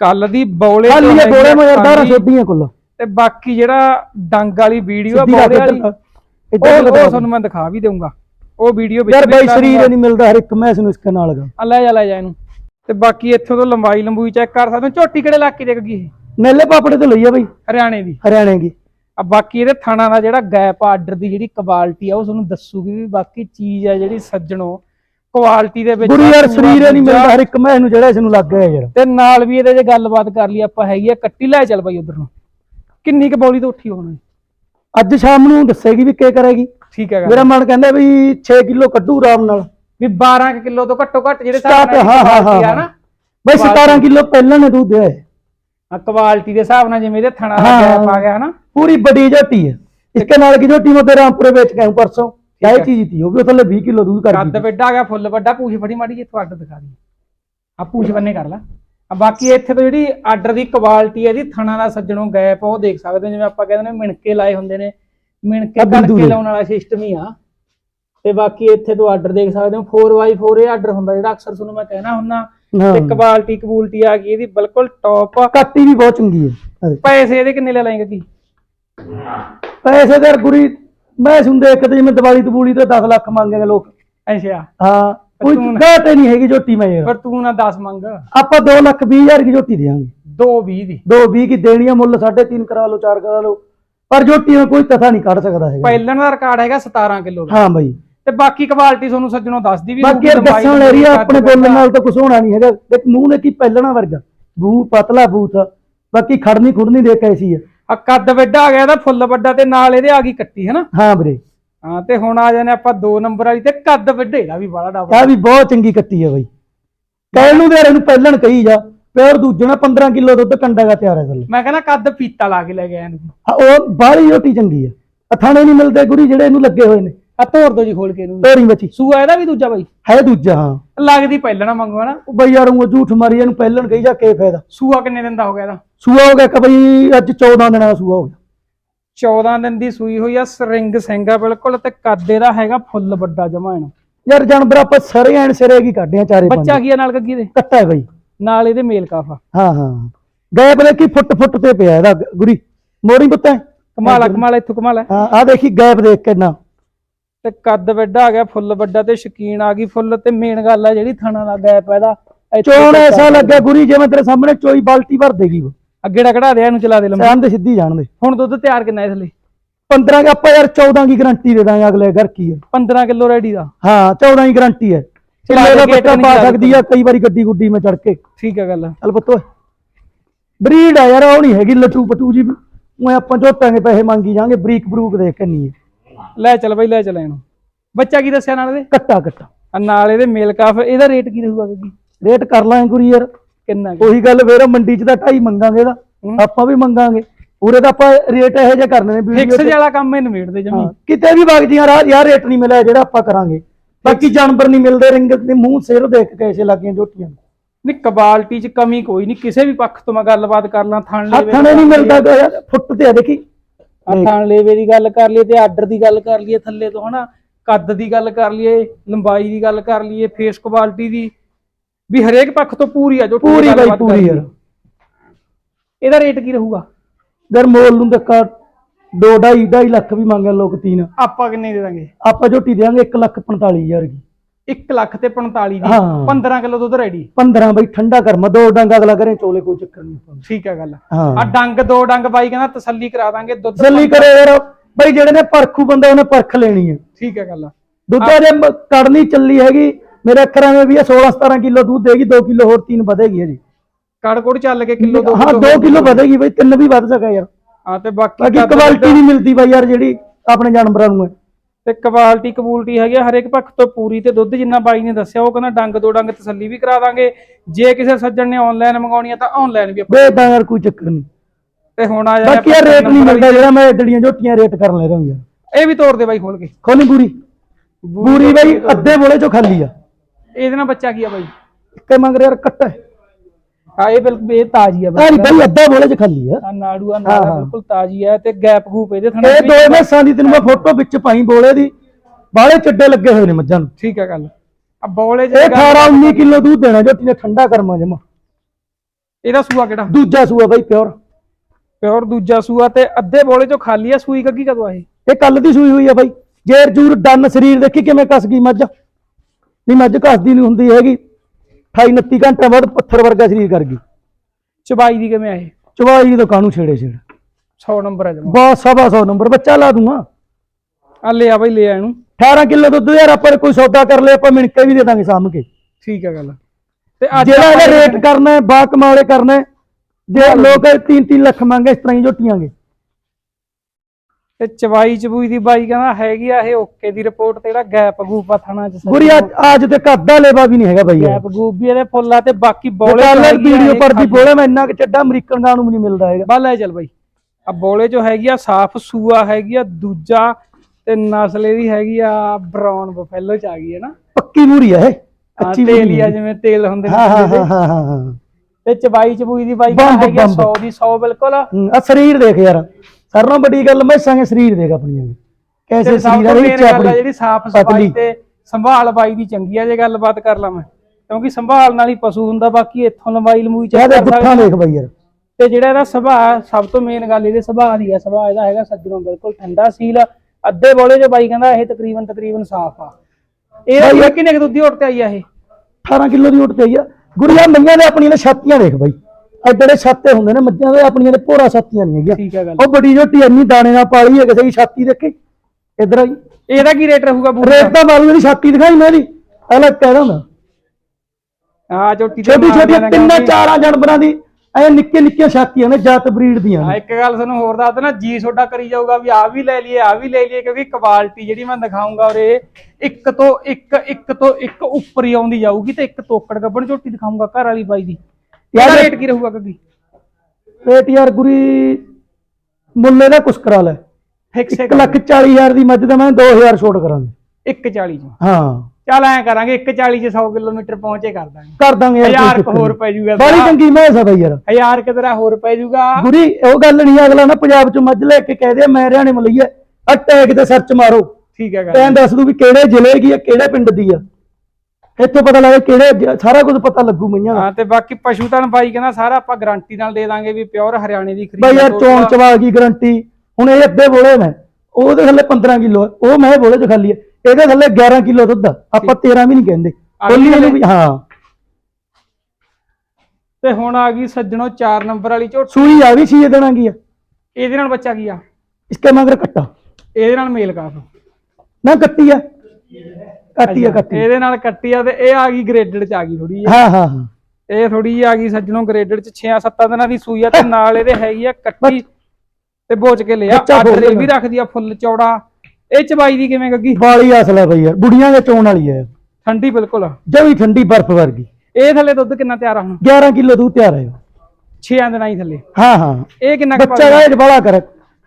ਕੱਲ ਦੀ ਬੌਲੇ ਖਾਲੀ ਤੋਂ ਹੈ ਹੈਗੀ ਬੋਲੇ ਆ ਮੈਂ ਯਾਰ ਧਾਰਾਂ ਖਾਲੀ। ਛੋਡੀਆਂ ਕੁੱਲ। ਤੇ ਬਾਕੀ ਜਿਹੜਾ ਡੰਗ ਵਾਲੀ ਵੀਡੀਓ ਆ ਸਿੱਧੀ ਬੌਲੇ ਵਾਲੀ ਇੱਧਰ ਉਹ ਇੱਧਰ ਉਹ ਲਗਾ ਤੁਹਾਨੂੰ ਮੈਂ ਦਿਖਾ ਵੀ ਦਊਂਗਾ। ਉਹ ਵੀਡੀਓ ਵਿੱਚ ਯਾਰ ਵੀ ਬਾਈ ਲਾ ਸਰੀਰ ਦੂੰਗਾ। ਨਹੀਂ ਮਿਲਦਾ ਹਰ ਇੱਕ ਮੈਸ ਨੂੰ ਇਸਕੇ ਨਾਲ ਲਗਾ ਆ ਲੈ ਜਾ ਲੈ ਜਾ ਇਹਨੂੰ। ਤੇ ਬਾਕੀ ਇੱਥੋਂ ਤੋਂ ਲੰਬਾਈ ਲੰਬੂਈ ਚੈੱਕ ਕਰ ਸਕਦੇ ਹੋ? ਝੋਟੀ ਕਿਹੜੇ ਇਲਾਕੇ ਦੀ ਲੱਗੀ ਇਹ? ਨੇਲੇ ਪਾਪੜੇ ਤੋਂ ਲਈ ਆ ਬਈ। ਹਰਿਆਣੇ ਦੀ। ਹਰਿਆਣੇ ਦੀ। ਆ ਬਾਕੀ ਇਹਦੇ ਥਾਣਾ ਦਾ ਜਿਹੜਾ ਗੈਪ ਆਰਡਰ ਦੀ ਜਿਹੜੀ ਕੁਆਲਿਟੀ ਆ ਉਹ ਤੁਹਾਨੂੰ ਦੱਸੂਗੀ ਵੀ ਬਾਕੀ ਚੀਜ਼ ਆ ਜਿਹੜੀ ਸੱਜਣੋ ਕੁਆਲਿਟੀ ਦੇ ਵਿੱਚ ਗੁਰੂ ਯਾਰ ਸਰੀਰ ਨਹੀਂ। ਮਿਲਦਾ ਹਰ ਇੱਕ ਮੈਸ ਨੂੰ ਜਿਹੜਾ ਇਸ ਨੂੰ ਲੱਗ ਗਿਆ ਯਾਰ। ਤੇ ਨਾਲ ਵੀ ਇਹਦੇ ਜੇ ਗੱਲਬਾਤ ਕਰ ਲਈ ਆਪਾਂ ਹੈਗੀ ਆ ਕੱਟੀ ਲੈ ਚੱਲ ਬਾਈ ਉਧਰ ਨੂੰ। ਕਿੰਨੀ ਕੁ ਬੌਲੀ ਤੋਂ ਉੱਠੀ ਹੋਣੀ? ਅੱਜ ਸ਼ਾਮ ਨੂੰ ਦੱਸੇਗੀ ਵੀ ਕੀ ਕਰੇਗੀ। ਠੀਕ ਹੈਗਾ। ਮੇਰਾ ਮਨ ਕਹਿੰਦਾ ਵੀ 6 ਕਿਲੋ ਕੱਢੂ ਆਰਾਮ ਨਾਲ। ਵੀ 12 ਕੁ ਕਿਲੋ ਤੋਂ ਘੱਟੋ ਘੱਟ ਜਿਹੜੇ ਨਾਲ ਹਾਂ, ਹਾਂ, ਹਾਂ। ਬਈ 17 ਕਿਲੋ। ਪਹਿਲਾਂ ਨੇ ਦੁੱਧ ਹੈ ਆ ਕੁਆਲਿਟੀ ਦੇ ਹਿਸਾਬ ਨਾਲ ਜਿਵੇਂ ਇਹਦੇ ਥਣਾ ਦਾ ਹਾਂ, ਗੈਪ ਹਾਂ। ਆ ਗਿਆ ਹਨਾ पूरी बड़ी जोटी है इसके नाल की जोटी मैं तेरा पूरे बेच के आऊं परसों क्या है। चीज थी वो भी थले 20 किलो दूध कर ਕੱਦ दी ਵੱਡਾ ਗਿਆ ਫੁੱਲ ਵੱਡਾ ਪੂਛ ਫੜੀ ਮਾੜੀ ਜੀ ਇੱਥੋਂ ਆਰਡਰ ਦਿਖਾ ਦੀ ਆ ਪੂਛ ਬੰਨੇ ਕਰ ਲਾ ਆ ਬਾਕੀ ਇੱਥੇ ਤੋਂ ਜਿਹੜੀ ਆਰਡਰ ਦੀ ਕੁਆਲਿਟੀ ਹੈ ਇਹਦੀ ਥਣਾ ਦਾ ਸੱਜਣੋਂ ਗੈਪ ਉਹ ਦੇਖ ਸਕਦੇ ਹੋ ਜਿਵੇਂ ਆਪਾਂ ਕਹਿੰਦੇ ਨੇ ਮਿਣਕੇ ਲਾਏ ਹੁੰਦੇ ਨੇ ਮਿਣਕੇ ਆ ਬਿੰਦੂ ਕਰਕੇ ਨੇ। ਲਾਉਣ ਵਾਲਾ ਸਿਸਟਮ ਹੀ ਆ ਤੇ ਬਾਕੀ ਇੱਥੇ ਤੋਂ ਆਰਡਰ ਦੇਖ ਸਕਦੇ ਹੋ 4x4 ਇਹ ਆਰਡਰ ਹੁੰਦਾ ਜਿਹੜਾ ਅਕਸਰ ਤੁਹਾਨੂੰ ਮੈਂ ਕਹਿਣਾ ਹੁੰਦਾ ਹਾਂ। ਤੇ ਕੁਆਲਿਟੀ ਕਬੂਲਟੀ ਆ ਗਈ ਇਹਦੀ ਬਿਲਕੁਲ ਟੌਪ ਕੱਟੀ ਵੀ ਬਹੁਤ ਚੰਗੀ ਹੈ। ਪੈਸੇ ਇਹਦੇ ਕਿੰਨੇ ਲੈ ਲਾਂਗੇ ਕੀ? ਪੈਸੇ ਦੇ ਗੁਰੀ ਮੈਂ ਸੁਣਦੇ ਇੱਕ ਤੇ ਜਿਵੇਂ ਦੀਵਾਲੀ ਦਬੂਲੀ ਤੇ 10 ਲੱਖ ਮੰਗੇਗੇ ਲੋਕ। ਅੱਛਾ। ਹਾਂ ਕੋਈ ਤੂੰ- ਘਾਟ ਨਹੀਂ ਹੈਗੀ ਜੋਤੀ ਮੈਂ ਪਰ ਤੂੰ ਨਾ 10 ਮੰਗ। ਆਪਾਂ 2 ਲੱਖ 20 ਹਜ਼ਾਰ ਦੀ ਜੋਤੀ ਦੇਵਾਂਗੇ। 220 ਦੀ। 2 20 ਕੀ ਦੇਣੀ ਆ ਮੁੱਲ 3.5 ਕਰਾ ਲੋ 4 ਕਰਾ ਲੋ ਪਰ ਜੋਤੀ ਨੂੰ ਕੋਈ ਤਥਾ ਨਹੀਂ ਕੱਢ ਸਕਦਾ ਹੈਗਾ। ਪਹਿਲਣ ਦਾ ਰਿਕਾਰਡ ਹੈਗਾ 17 ਕਿਲੋ ਦਾ। ਹਾਂ ਬਾਈ। ਤੇ ਬਾਕੀ ਕੁਆਲਿਟੀ ਤੁਹਾਨੂੰ ਸੱਜਣੋਂ ਦੱਸਦੀ ਵੀ ਬਾਕੀ ਦੱਸਣ ਲੈ ਰਹੀ ਆ ਆਪਣੇ ਬੋਲਣ। ਨਾਲ ਤਾਂ ਕੁਝ ਹੋਣਾ ਨਹੀਂ ਹੈਗਾ। ਦੇਖ ਮੂੰਹ ਨੇ ਕੀ ਪਹਿਲਣਾ ਵਰਗਾ। ਬੂ ਪਤਲਾ ਬੂਥ। ਬਾਕੀ ਖੜਨੀ ਖੁੜਨੀ ਦੇਖ ਐਸੀ ਆ। ਆ ਕੱਦ ਵੱਡਾ ਆ ਗਿਆ ਇਹਦਾ ਫੁੱਲ ਵੱਡਾ ਤੇ ਨਾਲ ਇਹਦੇ ਆ ਗਈ ਕੱਟੀ ਹਨਾ? ਹਾਂ ਵੀਰੇ। ਹਾਂ ਤੇ ਹੁਣ ਆ ਜਾਣੇ ਆਪਾਂ 2 ਨੰਬਰ ਵਾਲੀ ਤੇ ਕੱਦ ਵੱਡੇ ਦਾ ਵੀ ਬੜਾ ਡਾਬਾ ਆ ਵੀ ਬਹੁਤ ਚੰਗੀ ਕੱਟੀ ਹੈ ਬਾਈ। ਕਹਿਣ ਨੂੰ ਤੇ ਇਹਨੂੰ ਪਹਿਲਣ ਕਹੀ ਜਾ। ਪਿਓਰ ਦੂਜਣਾ 15 ਕਿਲੋ ਦੁੱਧ ਕੰਡਾ ਦਾ ਤਿਆਰ ਹੈ ਥੱਲੇ। ਮੈਂ ਕਹਿੰਦਾ ਕੱਦ ਪੀਤਾ ਲਾ ਕੇ ਲੈ ਗਿਆ ਇਹਨੂੰ। ਉਹ ਬਾਹਲੀ ਝੋਟੀ ਚੰਗੀ ਆ। ਆ ਥਾਣੇ ਨਹੀਂ ਮਿਲਦੇ ਗੁਰੀ ਜਿਹੜੇ ਇਹਨੂੰ ਲੱਗੇ ਹੋਏ ਨੇ। ਆ ਤੋੜ ਦੋ ਜੀ ਖੋਲ ਕੇ ਇਹਨੂੰ। ਤੋਰੀ ਬੱਚੀ। ਸੂਆ ਇਹਦਾ ਵੀ ਦੂਜਾ ਬਾਈ? ਹੈ ਦੂਜਾ ਹਾਂ। ਲੱਗਦੀ ਪਹਿਲਣਾ ਮੰਗਵਾ ਨਾ ਉਹ ਬਈ ਯਾਰ ਉਹ ਝੂਠ ਮਾਰੀ ਇਹਨੂੰ ਪਹਿਲਣ ਕਹੀ ਜਾ ਕੀ ਫਾਇਦਾ ਸੂਆ ਕਿੰਨੇ ਦਿਨ ਦਾ ਹੋ ਗਿਆ ਇਹਦਾ? ਸੂਆ ਹੋ ਗਿਆ ਕਿ ਬਈ ਅੱਜ 14 ਦਿਨਾਂ ਦਾ ਸੂਆ ਹੋ ਗਿਆ। 14 ਦਿਨ ਦੀ ਸੂਈ ਹੋਈ ਆ ਸਰਿੰਗ ਸਿੰਘਾ ਬਿਲਕੁਲ ਤੇ ਕੱਦ ਇਹਦਾ ਹੈਗਾ ਫੁੱਲ ਵੱਡਾ ਜਮਾ ਇਹਨੂੰ। ਯਾਰ ਜਾਨਵਰ ਆਪਾਂ ਸਾਰੇ ਐਨ ਸਿਰੇ ਕੀ ਕੱਢਿਆ ਚਾਰੇ ਪੰਜ। ਬੱਚਾ ਕੀ ਆ ਨਾਲ ਗੱਗੀ ਦੇ? ਕੱਟਾ ਹੈ ਬਾਈ। ਨਾਲ ਇਹਦੇ ਮੇਲ ਕਾਫਾ ਹਾਂ ਹਾਂ। ਗੈਪ ਦੇ ਕੀ ਫੁੱਟ ਫੁੱਟ ਤੇ ਪਿਆ ਇਹਦਾ ਗੁਰੀ। ਮੋੜੀ ਪੁੱਤਾਂ ਕਮਾਲ ਕਮਾਲ ਇੱਥੋਂ ਕਮਾਲ ਹਾਂ ਆ ਦੇਖੀ ਗੈਪ ਦੇਖ ਕਿੰਨਾ। ਤੇ ਕੱਦ ਵੱਡਾ ਆ ਗਿਆ ਫੁੱਲ ਵੱਡਾ ਤੇ ਸ਼ਕੀਨ ਆ ਗਈ ਫੁੱਲ ਤੇ ਮੇਨ ਗੱਲ ਆ ਜਿਹੜੀ ਥਣਾ ਦਾ ਗੈਪ ਇਹਦਾ। ਚੋਣ ਐਸਾ। ਲੱਗਿਆ ਗੁਰੀ ਜਿਵੇਂ ਤੇਰੇ ਸਾਹਮਣੇ ਚੋਈ ਬਾਲਟੀ ਭਰ ਦੇਗੀ ਉਹ। ਅੱਗੇ ਦਾ ਕਢਾ ਦੇ ਇਹਨੂੰ ਚਲਾ ਦੇ ਲੰਮਾ। ਸਹਿਮ ਦੇ ਸਿੱਧੀ ਜਾਣ ਦੇ। ਹੁਣ ਦੁੱਧ ਤਿਆਰ ਕਿੰਨਾ ਇਸ ਲਈ? 15 ਕੇ ਆਪਾਂ ਯਾਰ 14 ਕੀ ਗਾਰੰਟੀ ਦੇ ਦਾਂਗੇ ਅਗਲੇ ਘਰ ਕੀ ਹੈ 15 ਕਿਲੋ ਰੈਡੀ ਦਾ। ਹਾਂ 14 ਹੀ ਗਾਰੰਟੀ ਹੈ। ਚਲਾ ਦੇ ਦਾ ਬੱਚਾ ਪਾ ਸਕਦੀ ਆ? ਕਈ ਵਾਰੀ ਗੱਡੀ ਗੁੱਡੀ ਮੈਂ ਚੜ ਕੇ। ਠੀਕ ਆ ਗੱਲ ਚੱਲ ਪੁੱਤੋ ਬਰੀਡ ਆ ਯਾਰ ਉਹ ਨਹੀਂ ਹੈਗੀ ਲਟੂ ਪਟੂ ਜੀ ਉਹ ਆਪਾਂ ਝੋਟਾਂਗੇ ਪੈਸੇ ਮੰਗੀ ਜਾਾਂਗੇ ਬਰੀਕ ਬਰੂਕ ਦੇਖ ਕੇ ਨਹੀਂ ਲੈ ਚੱਲ ਬਈ ਲੈ ਚੱਲ ਇਹਨੂੰ। ਬੱਚਾ ਕੀ ਦੱਸਿਆ ਨਾਲ ਇਹਦੇ? ਕੱਟਾ ਕੱਟਾ। ਆ ਨਾਲ ਇਹਦੇ ਮੇਲ ਕਾਫ ਇਹਦਾ ਰੇਟ ਕੀ ਰਹੂਗਾ ਗੱਗੀ ਰੇਟ ਕਰ ਲਾਂਗੇ ਗੁਰੀ ਯਾਰ। ਕਿੰਨਾ ਕੁ? ਉਹੀ ਗੱਲ ਫੇਰ ਮੰਡੀ 'ਚ ਤਾਂ ਢਾਈ ਮੰਗਾਂਗੇ ਇਹਦਾ। ਹੂੰ। ਆਪਾਂ ਵੀ ਮੰਗਾਂਗੇ। ਉਰੇ ਤਾਂ ਆਪਾਂ ਰੇਟ ਇਹੋ ਜਿਹਾ ਕਰਨੇ ਨੇ ਵੀਡੀਓ ਫਿਕਸ ਵਾਲਾ ਕੰਮ ਇਹ ਨਵੇੜਦੇ ਜਮੀ। ਕਿਤੇ ਵੀ ਵਗ ਜੀਆਂ ਰਾਹ ਯਾਰ ਰੇਟ ਨਹੀਂ ਮਿਲਿਆ ਜਿਹੜਾ ਆਪਾਂ ਕਰਾਂਗੇ। ਬਾਕੀ ਜਾਨਵਰ ਨਹੀਂ ਮਿਲਦੇ ਰਿੰਗ ਦੇ ਮੂੰਹ ਸਿਰ ਦੇਖ ਕੇ ਐਸੇ ਲੱਗੀਆਂ ਝੋਟੀਆਂ ਨਹੀਂ ਕਬਾਲਟੀ ਚ ਕਮੀ ਕੋਈ ਨਹੀਂ। ਕਿਸੇ ਵੀ ਪੱਖ ਤੋਂ ਮੈਂ ਗੱਲਬਾਤ ਕਰ ਲਾਂ ਥਣ ਹੱਥਾਂ ਨੇ ਨਹੀਂ ਮਿਲਦਾ ਗਾ ਯਾਰ। ਫੁੱਟ ਤੇ ਆ ਦੇਖੀ। ਥਣ ਲੇਵੇ ਦੀ ਗੱਲ ਕਰ ਲਈਏ ਤੇ ਆਰਡਰ ਦੀ ਗੱਲ ਕਰ ਲਈਏ ਥੱਲੇ ਤੋਂ ਹਨਾ ਕੱਦ ਦੀ ਗੱਲ ਕਰ ਲਈਏ ਲੰਬਾਈ ਦੀ ਗੱਲ ਕਰ ਲਈਏ ਫੇਸ ਕੁਆਲਿਟੀ ਦੀ। ਵੀ ਹਰੇਕ ਪੱਖ ਤੋਂ ਪੂਰੀ ਆ ਜੋ ਪੂਰੀ ਬਾਈ ਪੂਰੀ ਯਾਰ। ਇਹਦਾ ਰੇਟ ਕੀ ਰਹੂਗਾ? ਯਾਰ ਮੋਲ ਨੂੰ ਧੱਕਾ 2 2.5 2.5 ਲੱਖ ਵੀ ਮੰਗਣ ਲੋਕ ਤੀਨ। ਆਪਾਂ ਕਿੰਨੇ ਦੇ ਦਾਂਗੇ? ਆਪਾਂ ਝੋਟੀ ਦੇਵਾਂਗੇ 1 ਲੱਖ 45000 ਦੀ। 1 ਲੱਖ ਤੇ 45 ਦੀ ਹਾਂ। 15 ਕਿਲੋ ਦੁੱਧ ਰੈਡੀ 15 ਬਈ ਠੰਡਾ ਕਰ ਦੋ ਡੰਗ ਅਗਲਾ ਕਰੇ ਚੋਲੇ ਕੋਈ ਚੱਕਰ ਨਹੀਂ। ਠੀਕ ਹੈ ਗੱਲ। ਹਾਂ। ਆ ਡੰਗ ਦੋ ਡੰਗ ਬਾਈ ਕਹਿੰਦਾ ਤਸੱਲੀ ਕਰਾ ਦਾਂਗੇ ਦੁੱਧ ਜੱਲੀ ਕਰੇ ਯਾਰ ਬਈ ਜਿਹੜੇ ਨੇ ਪਰਖੂ ਬੰਦਾ ਉਹਨੇ ਪਰਖ ਲੈਣੀ ਹੈ। ਠੀਕ ਹੈ ਗੱਲ। ਦੁੱਧਾ ਜੇ ਕੜਨੀ ਚੱਲੀ ਹੈਗੀ ਮੇਰੇ ਅੱਖਰਾਂ ਵਿੱਚ ਵੀ ਇਹ 16 17 ਕਿਲੋ ਦੁੱਧ ਦੇਗੀ 2 ਕਿਲੋ ਹੋਰ ਤੀਨ ਵਧੇਗੀ ਜੀ ਕੜਕੋੜ ਚੱਲ ਕੇ ਕਿਲੋ ਦੋ ਹਾਂ 2 ਕਿਲੋ ਵਧੇਗੀ ਬਈ ਤਿੰਨ ਵੀ ਵੱਧ ਸਕਾ ਯਾਰ। ਹਾਂ ਤੇ ਬਾਕੀ ਕੁਆਲਿਟੀ ਨਹੀਂ ਮਿਲਦੀ ਬਾਈ ਯਾਰ ਜਿਹੜੀ ਆਪਣੇ ਜਾਨਵਰਾਂ ਨੂੰ ਹੈ। ਤੇ ਕੁਆਲਿਟੀ ਕਬੂਲਟੀ ਹੈਗੀ ਹਰੇਕ ਪੱਖ ਤੋਂ ਪੂਰੀ ਤੇ ਦੁੱਧ ਜਿੰਨਾ ਬਾਈ ਨੇ ਦੱਸਿਆ ਉਹ ਕਹਿੰਦਾ ਡੰਗ ਦੋ ਡੰਗ ਤਸੱਲੀ ਵੀ ਕਰਾ ਦਾਂਗੇ। ਜੇ ਕਿਸੇ ਸੱਜਣ ਨੇ ਆਨਲਾਈਨ ਮੰਗਾਉਣੀ ਆ ਤਾਂ ਆਨਲਾਈਨ ਵੀ ਆਪਾਂ ਬੇ ਯਾਰ ਕੋਈ ਚੱਕਰ ਨਹੀਂ। ਤੇ ਹੁਣ ਆ ਜਾ ਬਾਕੀ ਰੇਟ ਨਹੀਂ ਮਿਲਦਾ ਜਿਹੜਾ ਮੈਂ ਏਡੜੀਆਂ ਝੋਟੀਆਂ ਰੇਟ ਕਰਨ ਲੈ ਰਿਹਾ ਯਾਰ। ਇਹ ਵੀ ਤੋੜ ਦੇ ਬਾਈ ਖੋਲ ਕੇ। ਖੋਲੀ ਬੂਰੀ ਬੂਰੀ ਬਾਈ ਅੱਧੇ ਬੋਲੇ ਚੋਂ ਖਾਲੀ ਆ। ਇਹਦੇ ਨਾਲ ਬੱਚਾ ਕੀ ਆ ਬਾਈ? ਇੱਕੇ ਮੰਗ ਰਿਹਾ ਯਾਰ ਕੱਟਾ। ਹੈ ਆ ਇਹ ਬਿਲਕੁਲ ਇਹ ਤਾਜੀ ਆ ਤਾਰੀ ਬਾਈ ਅੱਧਾ ਬੋਲੇ ਚ ਖਾਲੀ ਆ। ਆ ਨਾੜੂ ਆ ਨਾੜਾ ਬਿਲਕੁਲ ਤਾਜੀ ਆ ਤੇ ਗੈਪ ਗੂਪ ਇਹਦੇ ਥੱਲੇ ਇਹ ਦੋ ਮੈਸਾਂ ਦੀ ਤੈਨੂੰ ਮੈਂ ਫੋਟੋ ਵਿੱਚ ਪਾਈ ਬੋਲੇ ਦੀ। ਬਾਲੇ ਚੱਡੇ ਲੱਗੇ ਹੋਏ ਨੇ ਮੱਝਾਂ ਨੂੰ। ਠੀਕ ਆ ਗੱਲ। ਆ ਬੌਲੇ ਇਹ ਜੇ 18 19 ਕਿਲੋ ਦੁੱਧ ਦੇਣਾ ਝੋਟੀ ਨੇ ਠੰਡਾ ਕਰਮਾ ਜਮਾ। ਇਹਦਾ ਸੂਆ ਕਿਹੜਾ? ਦੂਜਾ ਸੂਆ ਬਾਈ ਪਿਓਰ। ਪਿਓਰ ਦੂਜਾ ਸੂਆ ਤੇ ਅੱਧੇ ਬੌਲੇ ਚੋਂ ਖਾਲੀ ਆ ਸੂਈ ਕੱਗੀ ਕਦੋਂ ਆ ਇਹ? ਇਹ ਕੱਲ ਦੀ ਸੂਈ ਹੋਈ ਆ ਬਾਈ। ਜੇਰ ਜੂਰ ਡੰਨ ਸਰੀਰ ਦੇਖੀ ਕਿਵੇਂ ਕੱਸ ਗਈ ਮੱਝ। ਨਹੀਂ ਮੱਝ ਕੱਸਦੀ ਨਹੀਂ ਹੁੰਦੀ ਹੈਗੀ। 28 29 ਘੰਟੇ ਬਾਅਦ ਪੱਥਰ ਵਰਗਾ ਸਰੀਰ ਕਰ ਗਈ। ਚਬਾਈ ਦੀ ਕਿਵੇਂ ਆ ਇਹ? ਚਵਾਈ ਤੋਂ ਕਾਹਨੂੰ ਛੇੜੇ ਛੇੜ? 100 ਨੰਬਰ ਆ ਜਮਾ। ਬਸ ਸਵਾ ਸੌ ਨੰਬਰ ਬੱਚਾ ਲਾ ਦੂੰਗਾ। ਆ ਲੈ ਆ ਬਾਈ ਲੈ ਆ ਇਹਨੂੰ। 18 ਕਿਲੋ ਦੁੱਧ ਯਾਰ ਆਪਾਂ ਕੋਈ ਸੌਦਾ ਕਰ ਲਿਆ ਆਪਾਂ ਮਿਣਕੇ ਵੀ ਦੇ ਦਾਂਗੇ ਸਾਂਭ ਕੇ। ਠੀਕ ਆ ਗੱਲ। ਤੇ ਅੱਜ ਜਿਹੜਾ ਆਪਾਂ ਰੇਟ ਕਰਨਾ ਹੈ ਬਾ ਕਮਾਲੇ ਕਰਨਾ ਹੈ ਜੇ ਲੋਕ 3-3 ਲੱਖ ਮੰਗੇ ਇਸ ਤਰ੍ਹਾਂ ਹੀ ਝੋਟੀਆਂਗੇ ਤੇ ਚਵਾਈ ਚਬੂਈ ਦੀ ਬਾਈ ਕਹਿੰਦਾ ਹੈਗੀ ਆ ਇਹ ਓਕੇ ਦੀ ਰਿਪੋਰਟ ਤੇ ਜਿਹੜਾ ਗੈਪ ਗੂਪ ਆ ਥਣਾ ਚ ਗੁਰੀ ਅੱਜ ਅੱਜ ਤੇ ਕੱਦਾ ਲੇਵਾ ਵੀ ਨਹੀਂ ਹੈਗਾ ਬਾਈ ਗੈਪ ਗੂਪ ਵੀ ਇਹਦੇ ਫੁੱਲਾ ਤੇ ਬਾਕੀ ਬੌਲੇ ਆ ਵੀਡੀਓ ਪਰ ਦੀ। ਬੋਲੇ ਮੈਂ ਇੰਨਾ ਕਿ ਚੱਡਾ ਅਮਰੀਕਨ ਗਾਂ ਨੂੰ ਵੀ ਨਹੀਂ ਮਿਲਦਾ ਹੈਗਾ। ਬਾ ਲੈ ਚੱਲ ਬਾਈ। ਆ ਬੋਲੇ ਚੋਂ ਹੈਗੀ ਆ ਸਾਫ਼ ਸੂਆ ਹੈਗੀ ਆ ਦੂਜਾ ਤੇ ਨਸਲੇ ਦੀ ਹੈਗੀ ਆ ਬਰਾਊਨ ਬਫੈਲੋ ਚ ਆ ਗਈ ਹੈ ਨਾ। ਪੱਕੀ ਮੂਰੀ ਹੈ ਇਹ ਆ ਕੱਚੀ ਆ ਜਿਵੇਂ ਤੇਲ ਹੁੰਦੇ ਨੇ ਹਾਂ ਹਾਂ ਹਾਂ ਦੇ। ਹਾਂ ਹਾਂ। ਤੇ ਚਬਾਈ ਚਬੂਈ ਦੀ ਬਾਈ ਬੰਬ, ਕਹਿੰਦਾ ਹੈਗੀ ਆ ਬੰਬ। 100 ਦੀ 100 ਬਿਲਕੁਲ। ਹੂੰ, ਆ ਸਰੀਰ ਦੇਖ ਯਾਰ। ਸਰਨੋਂ ਵੱਡੀ ਗੱਲ ਮੈਂ ਸੰਗੇ ਸਰੀਰ ਦੇਖ ਆਪਣੀਆਂ ਵੀ। ਕੈਸੇ ਸਰੀਰ ਦੇ ਵਿੱਚ ਆ ਆਪਣੀ ਜਿਹੜੀ ਸਾਫ਼। ਸਫ਼ਾਈ ਤੇ ਸੰਭਾਲ ਬਾਈ ਦੀ ਚੰਗੀ ਆ ਜੇ ਗੱਲਬਾਤ ਕਰ ਲਾਂ ਮੈਂ। ਕਿਉਂਕਿ ਸੰਭਾਲ ਨਾਲ ਹੀ ਪਸ਼ੂ ਹੁੰਦਾ ਬਾਕੀ ਇੱਥੋਂ ਲੰਬਾਈ ਲਮੂਈ ਚੈੱਕ ਇਹਦੇ ਗੁੱਠਾਂ ਦੇਖ ਬਾਈ ਯਾਰ। ਤੇ ਜਿਹੜਾ ਇਹਦਾ ਸੁਭਾਅ ਸਭ ਤੋਂ ਮੇਨ ਗੱਲ ਇਹਦੇ ਸੁਭਾਅ ਦੀ ਹੈ ਸੁਭਾਅ ਇਹਦਾ ਹੈਗਾ ਸੱਜਣੋਂ ਬਿਲਕੁਲ ਠੰਡਾ ਸੀਲ ਅੱਧੇ ਬੋਲੇ ਜੋ ਬਾਈ ਕਹਿੰਦਾ ਇਹ ਤਕਰੀਬਨ ਤਕਰੀਬਨ ਸਾਫ਼ ਆ। ਇਹ ਕਿੰਨੇ ਕੁ ਦੁੱਧ ਦੀ ਉੱਟ ਤੇ ਆਈ ਆ ਇਹ? 18 ਕਿਲੋ ਦੀ ਉੱਠ ਤੇ ਆਈ ਆ। ਗੁਰੀਆਂ ਮਈਆਂ ਦੇ ਆਪਣੀਆਂ ਨੇ ਛਾਤੀਆਂ ਦੇਖ ਬਾਈ। ਐਡੇ ਛਾਤੇ ਹੁੰਦੇ ਨੇ ਮੱਝਾਂ ਦੇ ਆਪਣੀਆਂ ਦੇ ਭੋਰਾ ਛਾਤੀਆਂ ਨਹੀਂ ਹੈਗੀਆਂ। ਠੀਕ ਹੈ ਗੱਲ। ਉਹ ਬੜੀ ਝੋਟੀ ਇੰਨੀ ਦਾਣੇ ਨਾਲ ਪਾਲੀ ਹੈ ਕਿਸੇ ਦੀ ਛਾਤੀ ਦੇਖੀ। ਇਧਰ ਆਈ। ਇਹਦਾ ਕੀ ਰੇਟ ਰਹੂਗਾ ਬੂਟ ਰੇਟ ਤਾਂ ਮਾਰੂ ਇਹਦੀ ਛਾਤੀ ਦਿਖਾਈ ਮੈਂ ਇਹਦੀ। ਅਲੱਗ ਕਹਿ ਹੁੰਦਾ ਆ ਝੋਟੀ ਤੇ ਛੋਟੀ ਤਿੰਨਾਂ ਕਹਿੰਦੇ। ਚਾਰਾਂ ਜਾਨਵਰਾਂ ਦੀ ਐ ਨਿੱਕੇ ਨਿੱਕੀਆਂ ਛਾਤੀਆਂ ਨੇ ਜਾਤ ਬਰੀਡ ਦੀਆਂ ਹਾਂ ਨੇ। ਇੱਕ ਗੱਲ ਤੁਹਾਨੂੰ ਹੋਰ ਦੱਸ ਦੇਣਾ ਜੀ ਛੋਟਾ ਕਰੀ ਜਾਊਗਾ ਵੀ ਆ ਵੀ ਲੈ ਲਈਏ ਆ ਵੀ ਲੈ ਲਈਏ ਕਿਉਂਕਿ ਕੁਆਲਿਟੀ ਜਿਹੜੀ ਮੈਂ ਦਿਖਾਉਂਗਾ ਔਰ ਇਹ ਇੱਕ ਤੋਂ ਇੱਕ ਇੱਕ ਤੋਂ ਇੱਕ ਉੱਪਰ ਹੀ ਆਉਂਦੀ ਜਾਊਗੀ ਤੇ ਇੱਕ ਤੋਕੜ ਗੱਬਣ ਝੋਟੀ ਦਿਖਾਉਂਗਾ ਘਰ ਵਾਲੀ ਬਾਈ ਦੀ। ਇਹਦਾ ਰੇਟ ਕੀ ਰਹੂਗਾ ਕੱਗੀ ਰੇਟ ਯਾਰ ਗੁਰੀ ਮੁੱਲੇ ਦਾ ਕੁਛ ਕਰਾ ਲੈ। ਫਿਕਸ 1 ਲੱਖ 40 ਹਜ਼ਾਰ ਦੀ ਮੱਝ ਦਾ ਮੈਂ 2000 ਛੋਟ ਕਰਾਂਗੇ। 140 ਚ। ਹਾਂ। ਚੱਲ ਐ ਕਰਾਂਗੇ 140 ਚ 100 ਕਿਲੋਮੀਟਰ ਪਹੁੰਚੇ ਕਰ ਦਾਂਗੇ। ਕਰ ਦਾਂਗੇ ਯਾਰ ਹਜ਼ਾਰ ਕੋਈ ਕੁ ਚੱਕਰ ਹੋਰ ਨਹੀਂ। ਪੈ ਜਾਊਗਾ ਬੜੀ ਚੰਗੀ ਮੈਂ ਬਾਈ ਯਾਰ। ਹਜ਼ਾਰ ਕਿ ਤੇਰਾ ਹੋਰ ਪੈ ਜਾਊਗਾ ਗੁਰੀ ਉਹ ਗੱਲ ਨਹੀਂ ਅਗਲਾ ਨਾ ਪੰਜਾਬ ਚ ਮੱਝ ਲੈ ਕੇ ਕਹਿ ਦੇ ਮੈਂ ਹਰਿਆਣੇ ਮਲਈਏ ਆ ਟੈਗ ਤੇ ਸਰਚ ਮਾਰੋ। ਠੀਕ ਹੈ ਗੱਲ ਤੈਨੂੰ ਦੱਸ ਦੂ ਵੀ ਕਿਹੜੇ ਜ਼ਿਲ੍ਹੇ ਦੀ ਆ ਕਿਹੜੇ ਪਿੰਡ ਦੀ ਆ। ਇੱਥੋਂ ਪਤਾ ਲੱਗੇ ਕਿਹੜੇ ਸਾਰਾ ਕੁਝ ਪਤਾ ਲੱਗੂ ਮਈਆਂ ਦਾ। ਹਾਂ ਤੇ ਬਾਕੀ ਪਸ਼ੂ ਧਨ ਬਾਈ ਕਹਿੰਦਾ ਸਾਰਾ ਆਪਾਂ ਗਾਰੰਟੀ ਨਾਲ ਦੇ ਦਾਂਗੇ ਵੀ ਪਿਓਰ ਹਰਿਆਣੇ ਦੀ ਖਰੀਦ ਬਈ ਯਾਰ ਚੋਣ। ਚਵਾ ਗਈ ਗਰੰਟੀ ਹੁਣ ਇਹ ਅੱਧੇ ਬੋਲੇ ਮੈਂ। ਉਹਦੇ ਥੱਲੇ 15 ਕਿਲੋ ਉਹ ਮੈਂ ਬੋਲੇ ਚ ਖਾਲੀ ਹੈ ਇਹਦੇ ਥੱਲੇ 11 ਕਿਲੋ ਦੁੱਧ ਆਪਾਂ 13 ਵੀ ਨਹੀਂ ਕਹਿੰਦੇ। ਖੋਲੀ ਇਹਨੂੰ ਵੀ ਹਾਂ। ਤੇ ਹੁਣ ਆ ਗਈ ਸੱਜਣੋ 4 ਨੰਬਰ ਵਾਲੀ ਝੋਟੀ। ਸੂਈ ਆ ਵੀ ਛੇ ਦੇਣਾ ਕੀ ਆ। ਇਹਦੇ ਨਾਲ ਬੱਚਾ ਕੀ ਆ? ਇਸਕੇ ਮਗਰ ਕੱਟਾ। ਇਹਦੇ ਨਾਲ ਮੇਲ ਕਾਫ। ਨਾ ਕੱਟੀ ਆ। ਕੱਟੀ ਆ ਕੱਟੀ ਇਹਦੇ ਨਾਲ ਕੱਟੀ ਆ ਤੇ ਇਹ ਆ ਗਈ ਗ੍ਰੇਡਡ ਚ ਆ ਗਈ ਥੋੜੀ ਹਾਂ ਹਾਂ ਹਾਂ। ਇਹ ਥੋੜੀ ਜਿਹੀ ਆ ਗਈ ਸੱਜਣੋ ਗ੍ਰੇਡਡ ਚ 6-7 ਦਿਨਾਂ ਦੀ ਸੂਈ ਆ ਤੇ ਨਾਲ ਇਹਦੇ ਹੈਗੀ ਆ ਕੱਟੀ ਤੇ ਬੋਚ ਕੇ ਲਿਆ। ਖੋਲ ਇਹ ਵੀ ਰੱਖਦੀ ਆ ਫੁੱਲ ਚੌੜਾ। ਇਹ ਚਬਾਈ ਦੀ ਕਿਵੇਂ ਗੱਗੀ? ਬਾਲੀ ਅਸਲ ਬਈ ਯਾਰ ਬੁੜੀਆਂ ਦੇ ਚੋਣ ਵਾਲੀ ਹੈ ਠੰਡੀ ਬਿਲਕੁਲ ਜਮੀ ਠੰਡੀ ਬਰਫ਼ ਵਰਗੀ। ਇਹ ਥੱਲੇ ਦੁੱਧ ਕਿੰਨਾ ਤਿਆਰ ਆ ਹੁਣ? 11 ਕਿਲੋ ਦੁੱਧ ਤਿਆਰ ਹੈ 6 ਦਿਨਾਂ ਹੀ ਥੱਲੇ। ਹਾਂ ਹਾਂ। ਇਹ ਕਿੰਨਾ ਬੱਚਾ? ਰਾਜ ਬੜਾ ਕਰ